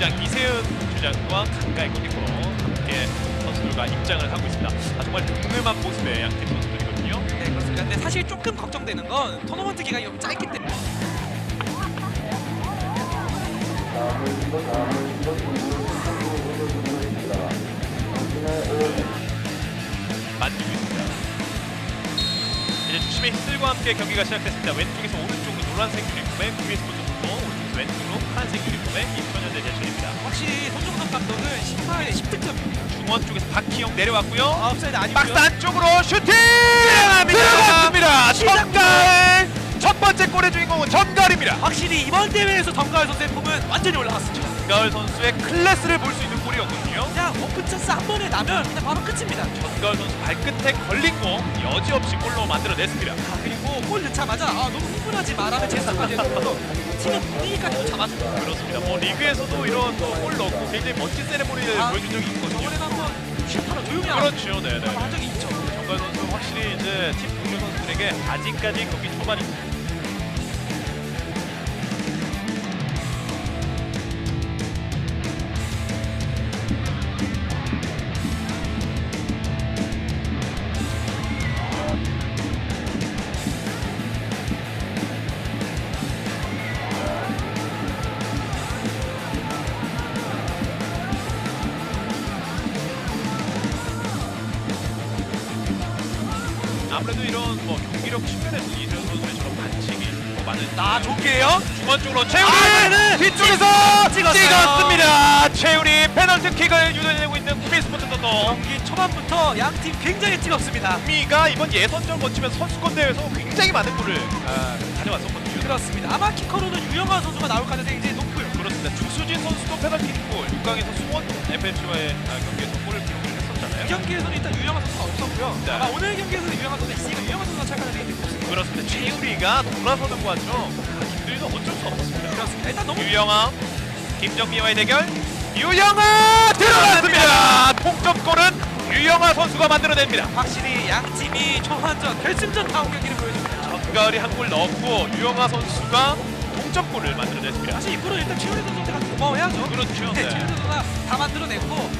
주장 이세은 주장과 가까이 그리고 함께 선수들과 입장을 하고 있습니다. 아, 정말 든든한 모습의 양팀 선수들이거든요. 네 그렇습니다. 근데 사실 조금 걱정되는 건 토너먼트 기간이 너무 짧기 때문에 만들고 있습니다. 이제 주심의 휩쓸과 함께 경기가 시작됐습니다. 왼쪽에서 오른쪽으로 노란색 유니폼의 구미 스포츠 부터 오른쪽에서 왼쪽으로 파란색 유니폼의 인천현대 대천입니다. 확실히 손정석 감독은 18에 10득점 중원 쪽에서 박희영 내려왔고요. 아웃사이드 아니고요. 박스 안쪽으로 슈팅! 들어갔습니다. 전갈! 첫 번째 골의 주인공은 전갈입니다. 확실히 이번 대회에서 정가을 선수의 폼은 완전히 올라갔습니다. 전갈 선수의 클래스를 볼 수 있는 골이었거든요. 그냥 오픈 찬스 한 번에 나면 그냥 바로 끝입니다. 전갈 선수 발끝에 걸린 공 여지없이 골로 만들어냈습니다. 아, 그리고 골 넣자마자 아, 너무 흥분하지 마라는 제스처까지 해서 팀의 분위기까지 또 잡아줍니다. 그렇습니다. 뭐 리그에서도 이런 또골 넣고 굉장히 멋진 세레모니를 아, 보여준 적이 있거든요. 저번에는 한번 슈퍼로 조용히 그렇죠, 네네. 한 적이 있죠. 정갈 선수 확실히 이제 팀 동료 선수들에게 아직까지 경기 초반입 아무래도 이런 뭐 경기력 측면에서 이재현 선수의 저런 반칙이 더 많은 아, 좋게요? 중원 쪽으로 최우리 아, 네. 뒤쪽에서 찍었어요. 찍었습니다. 최우리 페널티킥을 유도해내고 있는 구미 스포츠 던더 경기 초반부터 양 팀 굉장히 뜨겁습니다. 구미가 이번 예선전 거치면 선수권 대회에서 굉장히 많은 골을 아, 다녀왔었거든요. 그렇습니다. 아마 키커로는 유영환 선수가 나올 가능성이 이제 높고요. 그렇습니다. 주수진 선수도 페널티킥골 6강에서 수원 FMC와의 아, 경기에서 골을 기록을 했었잖아요. 이 경기에서는 일단 유영환 선수가 없었고요. 네. 아마 오늘 경기에서는 유영환 선수가 있으니까 유영환 선수가 찰 가능성이 높습니다. 그렇습니다. 최우리가 돌아서는 과정 아, 김들도 어쩔 수 없었습니다. 그렇습니다. 일단 너무 유영아, 김정미와의 대결. 유영아 들어갔습니다. 동점골은 유영아 선수가 만들어냅니다. 확실히 양 팀이 초반전 결승전 다운 경기를 보여줍니다. 전가을이 한 골 넣었고 유영아 선수가 동점골을 만들어냈습니다. 사실 이거는 일단 최우리 선수한테 같이 고마워해야죠. 그렇죠. 네, 네. 최우리 선수가 다 만들어냈고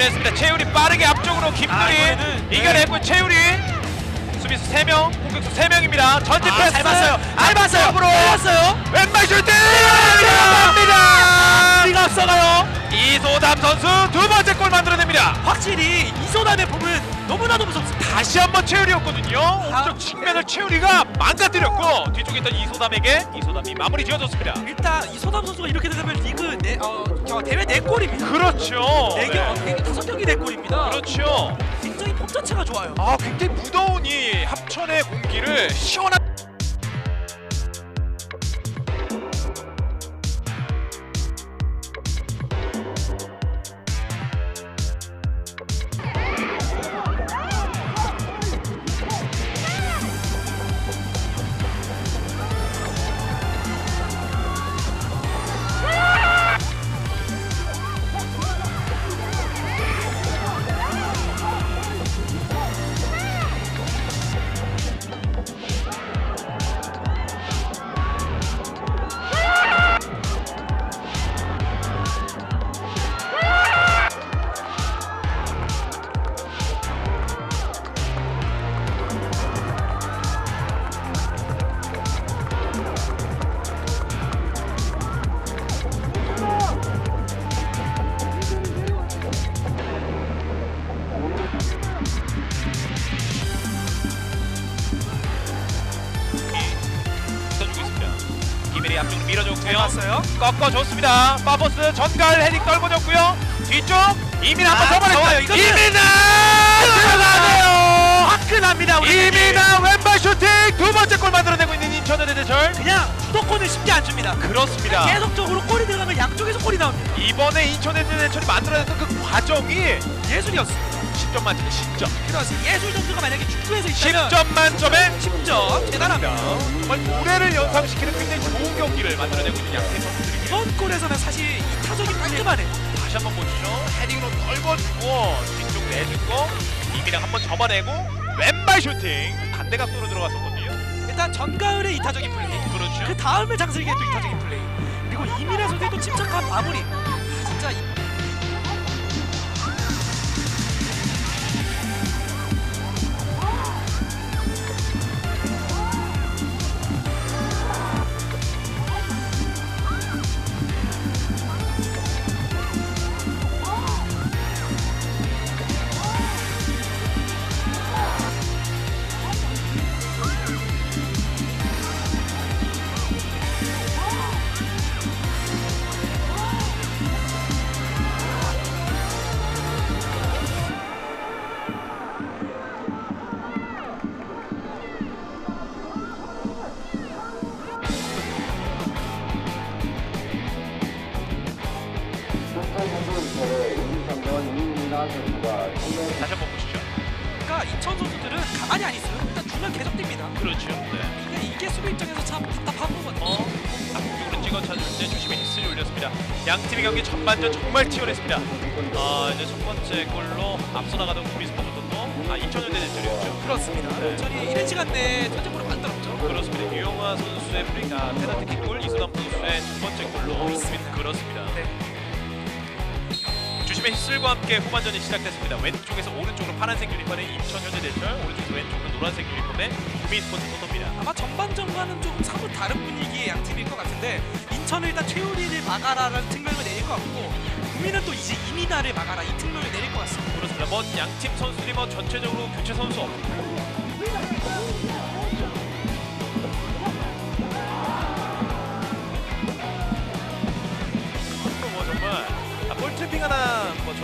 이겨냈습니다. 최우리 빠르게 앞쪽으로 김두리 아, 네. 이겨냈고 최우리 수비수 3명, 공격수 3명입니다. 전진 아, 패스. 잘 봤어요. 잘 봤어요. 앞쪽으로 잘 봤어요. 왼발 슈팅 아, 들어갑니다. 앞서가요. 이소담 선수 두 번째 골 만들어냅니다. 확실히 이소담의 폼은 너무나도 무섭습니다. 다시 한번 최우리였거든요. 아. 오른쪽 측면을 최우리가 망가뜨렸고 뒤쪽에 있던 이소담에게 이소담이 마무리 지어줬습니다. 일단 이소담 선수가 이렇게 되면 리그 네, 어, 저 대회 네 골입니다. 그렇죠. 네 경, 네, 다섯 경기 네 골입니다. 그렇죠. 굉장히 폼 자체가 좋아요. 아 굉장히 무더운 이 합천의 공기를 시원한 붙 봤어요? 꺾어줬습니다. 파버스 전갈 헤딩 떨궈졌고요. 뒤쪽 이민 한번 아, 더 보냈어요. 좋아요. 이거는- 이민아 들어가네요. 화끈합니다. 이민아 왼발 슈팅 두 번째 골 만들어내고 있는 인천의 대절. 그냥 주도권을 쉽게 안 줍니다. 그렇습니다. 계속적으로 골이 들어가면 양쪽에서 골이 나옵니다. 이번에 인천의 대절이 만들어냈던 그 과정이 예술이었습니다. 10점 만점에 10점. 그렇지. 예술 점수가 만약에 축구에서 있다면 10점 만점에 10점 대단합니다. 정말 노래를 연상시키는 굉장히 좋은 경기를 만들어내고 있는 양팀 선수들입니다. 이번 골에서는 사실 이 타적이 깔끔하네. 다시 한번 보시죠. 헤딩으로 넓어주고 뒤쪽 내주고 이미랑 한번 접어내고 왼발 슈팅 반대 각도로 들어갔었거든요. 일단 전가을의 이타적인 플레이. 그렇죠. 그 다음에 장슬기의 또 이타적인 플레이. 그리고 이민아 선수의 또 침착한 마무리. 다시 한번 보시죠. 그러니까 이천 선수들은 가만히 안 있어요. 일단 주면 계속 뜁니다. 그렇죠. 네. 이게, 이게 수비 입장에서 참 답답한 거거든요. 어, 앞쪽으로 찍어 찾는데 주심이 히스를 올렸습니다. 양 팀의 경기 전반전 정말 치열했습니다. 아 이제 첫 번째 골로 앞서 나가던 구미스포츠도 아 2000년대 대전이었죠. 그렇습니다. 네. 전이 이른 시간 내에 선제골을 만들었죠. 그렇습니다. 유영화 선수의 프리 아, 페널티킥 골, 이수남 선수의 두 번째 골로 있습니다. 그렇습니다. 네. 주심의 히슬과 함께 후반전이 시작됐습니다. 왼쪽에서 오른쪽으로 파란색 유니폼의 인천 현대대철, 오른쪽에서 왼쪽으로 노란색 유니폼의 구미스포츠 포토입니다. 아마 전반전과는 조금 사뭇 다른 분위기의 양 팀일 것 같은데 인천은 일단 최우리를 막아라라는 특명을 내릴 것 같고 구미는 또 이제 이민아를 막아라 이 특명을 내릴 것 같습니다. 그렇습니다. 뭐양팀 선수들이 뭐 전체적으로 교체 선수 없고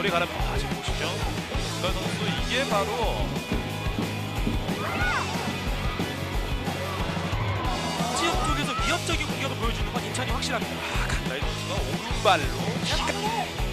저리 가라면 아 지금 보시죠. 그 선수 이게 바로 지역 쪽에서 위협적인 공격을 보여주는 건 인천이 확실합니다. 아, 강다희 선수가 오른발로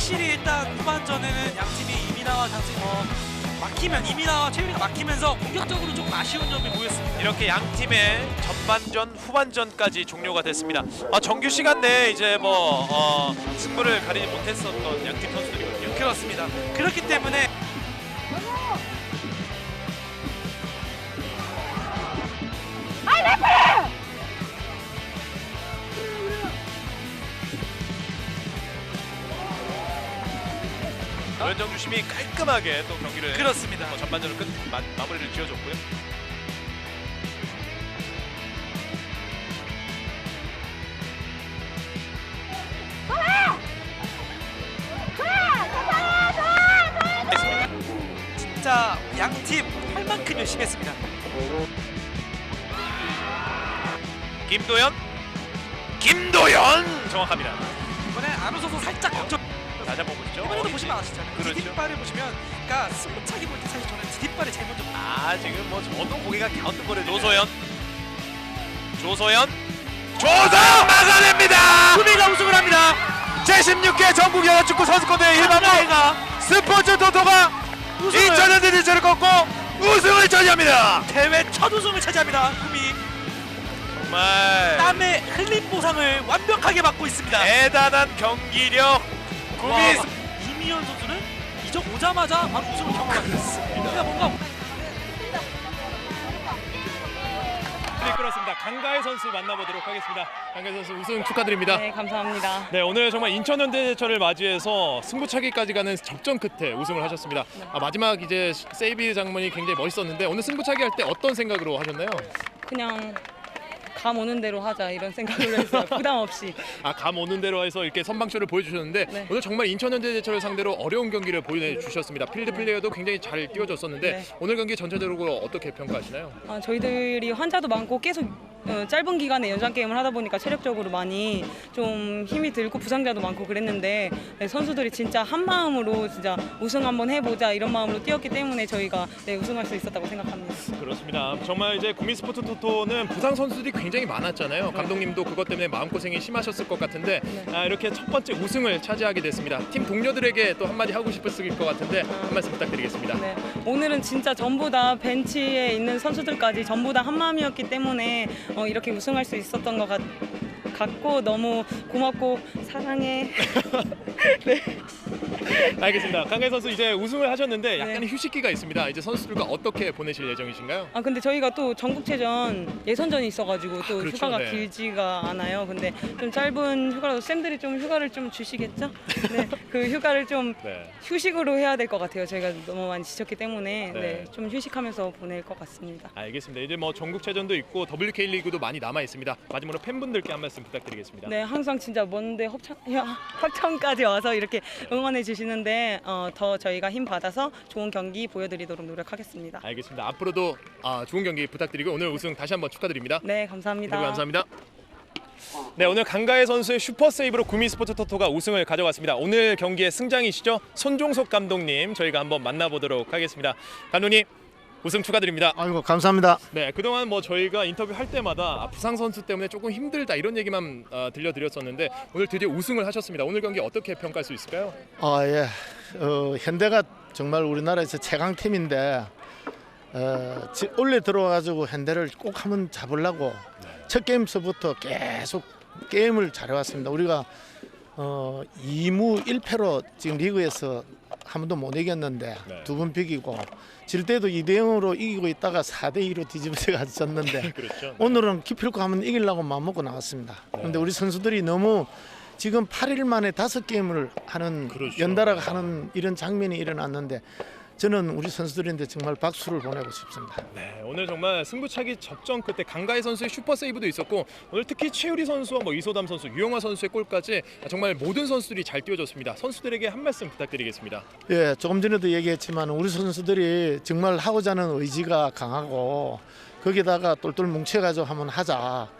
확실히 일단 후반전에는 양 팀이 이민아와 장승 어, 막히면 이민아와 최우리가 막히면서 공격적으로 조금 아쉬운 점이 보였습니다. 이렇게 양 팀의 전반전, 후반전까지 종료가 됐습니다. 아, 정규 시간 내에 이제 뭐 어, 승부를 가리지 못했었던 양팀 선수들이거든요. 그렇습니다. 그렇기 때문에 노현정 주심이 깔끔하게 또 경기를 그렇습니다. 뭐 전반전을 끝 마, 마무리를 지어줬고요. 진짜 양팀 할 만큼 열심히 했습니다. 김도현, 김도현 정확합니다. 이번에 안 웃어서 살짝 역전. 다시 한번 보시죠. 이번에도 보시면 아시잖아요. 그렇죠. 디딤발을 보시면, 그러니까 승부차기 볼 때 사실 저는 디딤발이 제일 먼저. 아 지금 뭐 저도 고개가 갸우뚱거려요. 조소연, 조소연, 조소연 막아냅니다. 구미가 우승을 합니다. 제16회 전국 여자축구 선수권대회 일반부 스포츠 토토가 우승을 2000년 대전을 꺾고 우승을 차지합니다. 대회 첫 우승을 차지합니다. 구미 정말 땀의 흘림 보상을 완벽하게 받고 있습니다. 대단한 경기력 와, 이미현 선수는 이적 오자마자 바로 우승을 경험하게 됐습니다. 그러니까 뭔가 이끌었습니다. 강가혜 선수 만나보도록 하겠습니다. 강가혜 선수 우승 축하드립니다. 네, 감사합니다. 네, 오늘 정말 인천현대제철을 맞이해서 승부차기까지 가는 접전 끝에 우승을 하셨습니다. 아, 마지막 이제 세이비 장면이 굉장히 멋있었는데 오늘 승부차기 할 때 어떤 생각으로 하셨나요? 그냥 감 오는 대로 하자 이런 생각으로 했어요. 부담 없이. 아, 감 오는 대로 해서 이렇게 선방쇼를 보여주셨는데 네. 오늘 정말 인천현대제철을 상대로 어려운 경기를 보여주셨습니다. 필드 플레이어도 굉장히 잘 띄워줬었는데 네. 오늘 경기 전체적으로 어떻게 평가하시나요? 아, 저희들이 환자도 많고 계속 어, 짧은 기간에 연장 게임을 하다 보니까 체력적으로 많이 좀 힘이 들고 부상자도 많고 그랬는데 네, 선수들이 진짜 한 마음으로 진짜 우승 한번 해보자 이런 마음으로 뛰었기 때문에 저희가 네, 우승할 수 있었다고 생각합니다. 그렇습니다. 정말 이제 국민 스포츠 토토는 부상 선수들이 굉장히 많았잖아요. 감독님도 그것 때문에 마음고생이 심하셨을 것 같은데 네. 아, 이렇게 첫 번째 우승을 차지하게 됐습니다. 팀 동료들에게 또 한마디 하고 싶었을 것 같은데 한 말씀 부탁드리겠습니다. 네, 오늘은 진짜 전부 다 벤치에 있는 선수들까지 전부 다 한 마음이었기 때문에 어, 이렇게 우승할 수 있었던 것 같, 같고 너무 고맙고 사랑해. 알겠습니다. 강해 선수 이제 우승을 하셨는데 약간의 네. 휴식기가 있습니다. 이제 선수들과 어떻게 보내실 예정이신가요? 아 근데 저희가 또 전국체전 예선전이 있어가지고 또 그렇죠, 휴가가 네. 길지가 않아요. 근데 좀 짧은 휴가라도 쌤들이 좀 휴가를 좀 주시겠죠? 네, 그 휴가를 좀 네. 휴식으로 해야 될 것 같아요. 저희가 너무 많이 지쳤기 때문에 네. 네, 좀 휴식하면서 보낼 것 같습니다. 알겠습니다. 이제 뭐 전국체전도 있고 WK 리그도 많이 남아 있습니다. 마지막으로 팬분들께 한 말씀 부탁드리겠습니다. 네, 항상 진짜 먼데 합천, 합천까지 와서 이렇게 응원해 주시 는데 어, 더 저희가 힘 받아서 좋은 경기 보여드리도록 노력하겠습니다. 알겠습니다. 앞으로도 아, 좋은 경기 부탁드리고 오늘 우승 다시 한번 축하드립니다. 네, 감사합니다. 그리고 감사합니다. 네 오늘 강가혜 선수의 슈퍼 세이브로 구미 스포츠 토토가 우승을 가져갔습니다. 오늘 경기의 승장이시죠 손종석 감독님 저희가 한번 만나보도록 하겠습니다. 감독님 우승 축하드립니다. 아이고 감사합니다. 네 그동안 뭐 저희가 인터뷰 할 때마다 아, 부상 선수 때문에 조금 힘들다 이런 얘기만 어, 들려드렸었는데 오늘 드디어 우승을 하셨습니다. 오늘 경기 어떻게 평가할 수 있을까요? 아 예, 어, 현대가 정말 우리나라에서 최강 팀인데 어, 지- 원래 들어와가지고 현대를 꼭 한번 잡으려고 첫 게임서부터 계속 게임을 잘해왔습니다. 우리가 어, 2무 1패로 지금 리그에서 한 번도 못 이겼는데 네. 두번 비기고 질 때도 2대 0으로 이기고 있다가 4대 2로 뒤집어져 졌는데 그렇죠. 오늘은 기필코 한번 이기려고 마음 먹고 나왔습니다. 그런데 우리 선수들이 너무 지금 8일 만에 다섯 게임을 하는 그렇죠. 연달아가 하는 이런 장면이 일어났는데 저는 우리 선수들인데 정말 박수를 보내고 싶습니다. 네, 오늘 정말 승부차기 접전 끝에 강가희 선수의 슈퍼 세이브도 있었고 오늘 특히 최유리 선수와 뭐 이소담 선수, 유영화 선수의 골까지 정말 모든 선수들이 잘 뛰어줬습니다. 선수들에게 한 말씀 부탁드리겠습니다. 예, 조금 전에도 얘기했지만 우리 선수들이 정말 하고자 하는 의지가 강하고 거기다가 똘똘 뭉쳐가지고 한번 하자.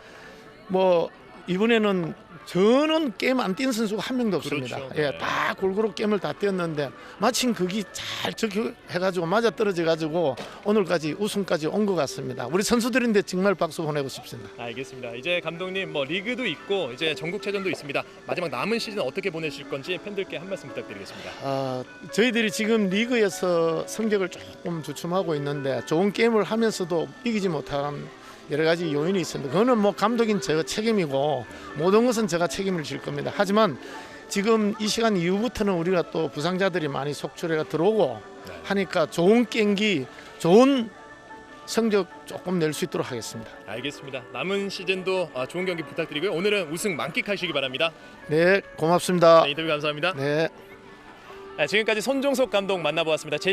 뭐 이번에는 저는 게임 안 뛴 선수가 한 명도 없습니다. 그렇죠. 네. 예, 다 골고루 게임을 다 뛰었는데 마침 그게 잘 적용해가지고 맞아 떨어져가지고 오늘까지 우승까지 온 것 같습니다. 우리 선수들인데 정말 박수 보내고 싶습니다. 알겠습니다. 이제 감독님 뭐 리그도 있고 이제 전국체전도 있습니다. 마지막 남은 시즌 어떻게 보내실 건지 팬들께 한 말씀 부탁드리겠습니다. 아, 저희들이 지금 리그에서 성적을 조금 주춤하고 있는데 좋은 게임을 하면서도 이기지 못한 여러 가지 요인이 있습니다. 그거는 뭐 감독인 제가 책임이고 모든 것은 제가 책임을 질 겁니다. 하지만 지금 이 시간 이후부터는 우리가 또 부상자들이 많이 속출해가 들어오고 하니까 좋은 경기, 좋은 성적 조금 낼 수 있도록 하겠습니다. 알겠습니다. 남은 시즌도 아, 좋은 경기 부탁드리고요. 오늘은 우승 만끽하시기 바랍니다. 네, 고맙습니다. 네, 인터뷰 감사합니다. 네. 네, 지금까지 손종석 감독 만나보았습니다. 제